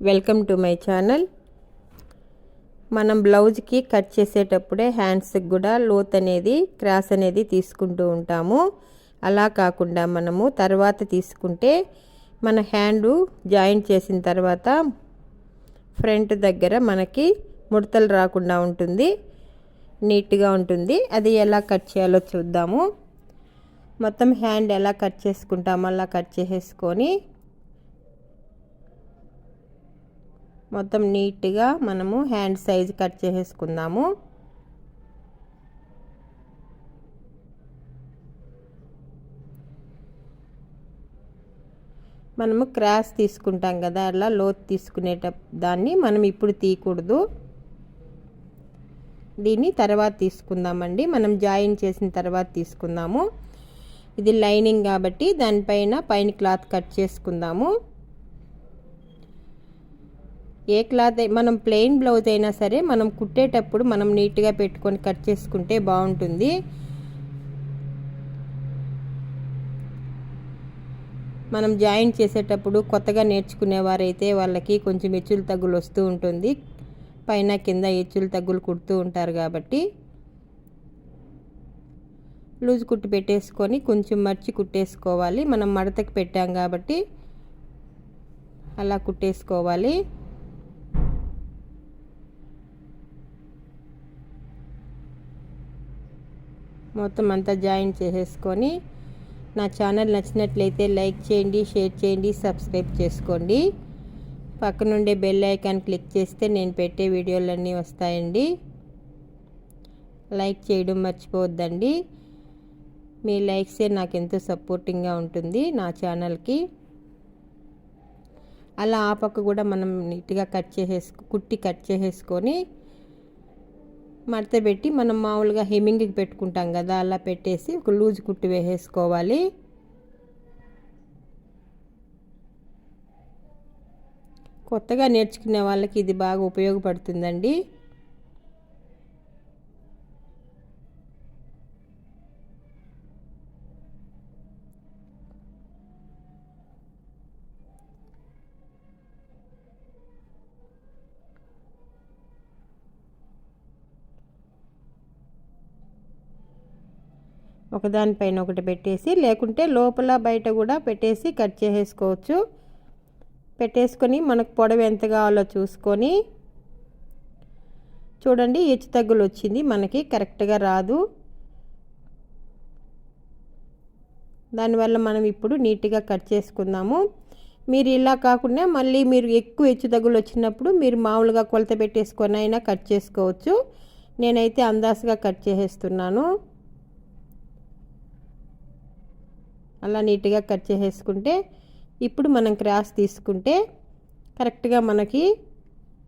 Welcome to my channel. మనం బ్లౌజ్కి cut చేసేటప్పుడే హ్యాండ్స్కి కూడా లోత్ అనేది క్రాస్ అనేది తీసుకుంటూ ఉంటాము. అలా కాకుండా మనము తర్వాత తీసుకుంటే మన హ్యాండు జాయింట్ చేసిన తర్వాత ఫ్రంట్ దగ్గర మనకి ముడతలు రాకుండా ఉంటుంది. నీట్గా ఉంటుంది. అది ఎలా కట్ చేయాలో చూద్దాము. మొత్తం హ్యాండ్ ఎలా కట్ చేసుకుంటామో అలా కట్ చేసేసుకొని మొత్తం నీట్గా మనము హ్యాండ్ సైజ్ కట్ చేసేసుకుందాము. మనము క్రాస్ తీసుకుంటాం కదా అలా లోత్ తీసుకునేట దాన్ని మనం ఇప్పుడు తీయకూడదు. దీన్ని తర్వాత తీసుకుందామండి. మనం జాయిన్ చేసిన తర్వాత తీసుకుందాము. ఇది లైనింగ్ కాబట్టి దానిపైన పైన క్లాత్ కట్ చేసుకుందాము. ఏ క్లాత్ మనం ప్లెయిన్ బ్లౌజ్ అయినా సరే మనం కుట్టేటప్పుడు మనం నీట్గా పెట్టుకొని కట్ చేసుకుంటే బాగుంటుంది. మనం జాయిన్ చేసేటప్పుడు కొత్తగా నేర్చుకునేవారైతే వాళ్ళకి కొంచెం ఎచ్చులు తగ్గులు వస్తూ ఉంటుంది. పైన కింద ఎచ్చులు తగ్గులు కుడుతూ ఉంటారు కాబట్టి. లూజ్ కుట్టు పెట్టేసుకొని కొంచెం మర్చి కుట్టేసుకోవాలి. మనం మడతకి పెట్టాం కాబట్టి అలా కుట్టేసుకోవాలి. మొత్తం అంతా జాయిన్ చేసేసుకొని నా ఛానల్ నచ్చినట్లయితే లైక్ చేయండి షేర్ చేయండి సబ్స్క్రైబ్ చేసుకోండి. పక్కనుండే బెల్ ఐకాన్ క్లిక్ చేస్తే నేను పెట్టే వీడియోలన్నీ వస్తాయండి. లైక్ చేయడం మర్చిపోవద్దండి. మీ లైక్సే నాకు ఎంతో సపోర్టింగ్గా ఉంటుంది నా ఛానల్కి. అలా ఆ పక్క కూడా మనం నీట్గా కట్ చేసేసు కుట్టి కట్ చేసేసుకొని మడత పెట్టి మనం మామూలుగా హెమ్మింగ్కి పెట్టుకుంటాం కదా అలా పెట్టేసి ఒక లూజ్ కుట్టు వేసేసుకోవాలి. కొత్తగా నేర్చుకునే వాళ్ళకి ఇది బాగా ఉపయోగపడుతుందండి. ఒకదానిపైన ఒకటి పెట్టేసి లేకుంటే లోపల బయట కూడా పెట్టేసి కట్ చేసేసుకోవచ్చు. పెట్టేసుకొని మనకు పొడవు ఎంత కావాలో చూసుకొని. చూడండి హెచ్చు తగ్గులు వచ్చింది. మనకి కరెక్ట్గా రాదు. దానివల్ల మనం ఇప్పుడు నీట్గా కట్ చేసుకుందాము. మీరు ఇలా కాకుండా మళ్ళీ మీరు ఎక్కువ హెచ్చు తగ్గులు వచ్చినప్పుడు మీరు మామూలుగా కొలత పెట్టేసుకొని అయినా కట్ చేసుకోవచ్చు. నేనైతే అందాసుగా కట్ చేసేస్తున్నాను. అలా నీట్గా కట్ చేసేసుకుంటే ఇప్పుడు మనం క్రాస్ తీసుకుంటే కరెక్ట్గా మనకి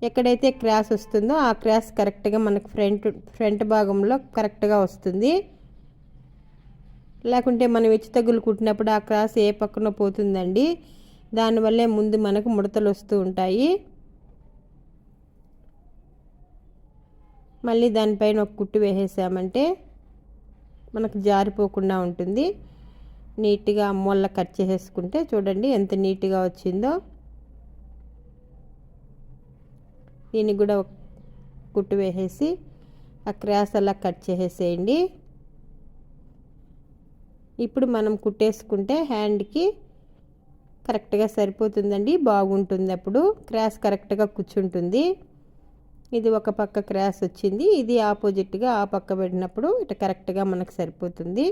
ఎక్కడైతే క్రాస్ వస్తుందో ఆ క్రాస్ కరెక్ట్గా మనకి ఫ్రంట్ ఫ్రంట్ భాగంలో కరెక్ట్గా వస్తుంది. లేకుంటే మనం ఇచ్చి తగ్గులు కుట్టినప్పుడు ఆ క్రాస్ ఏ పక్కన పోతుందండి. దానివల్లే ముందు మనకు ముడతలు వస్తూ ఉంటాయి. మళ్ళీ దానిపైన ఒక కుట్టు వేసేసామంటే మనకు జారిపోకుండా ఉంటుంది. నీట్గా మొల్ల కట్ చేసేసుకుంటే చూడండి ఎంత నీట్గా వచ్చిందో. దీన్ని కూడా కుట్టు వేసేసి ఆ క్రాస్ అలా కట్ చేసేసేయండి. ఇప్పుడు మనం కుట్టేసుకుంటే హ్యాండ్కి కరెక్ట్గా సరిపోతుందండి బాగుంటుంది అప్పుడు. క్రాస్ కరెక్ట్గా కూర్చుంటుంది. ఇది ఒక పక్క క్రాస్ వచ్చింది ఇది ఆపోజిట్గా ఆ పక్క పెట్టినప్పుడు ఇటు కరెక్ట్గా మనకు సరిపోతుంది.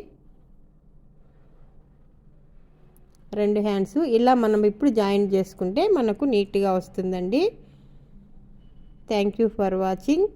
రెండు హ్యాండ్స్ ఇలా మనం ఇప్పుడు జాయిన్ చేసుకుంటే మనకు నీట్గా వస్తుందండి. Thank you for watching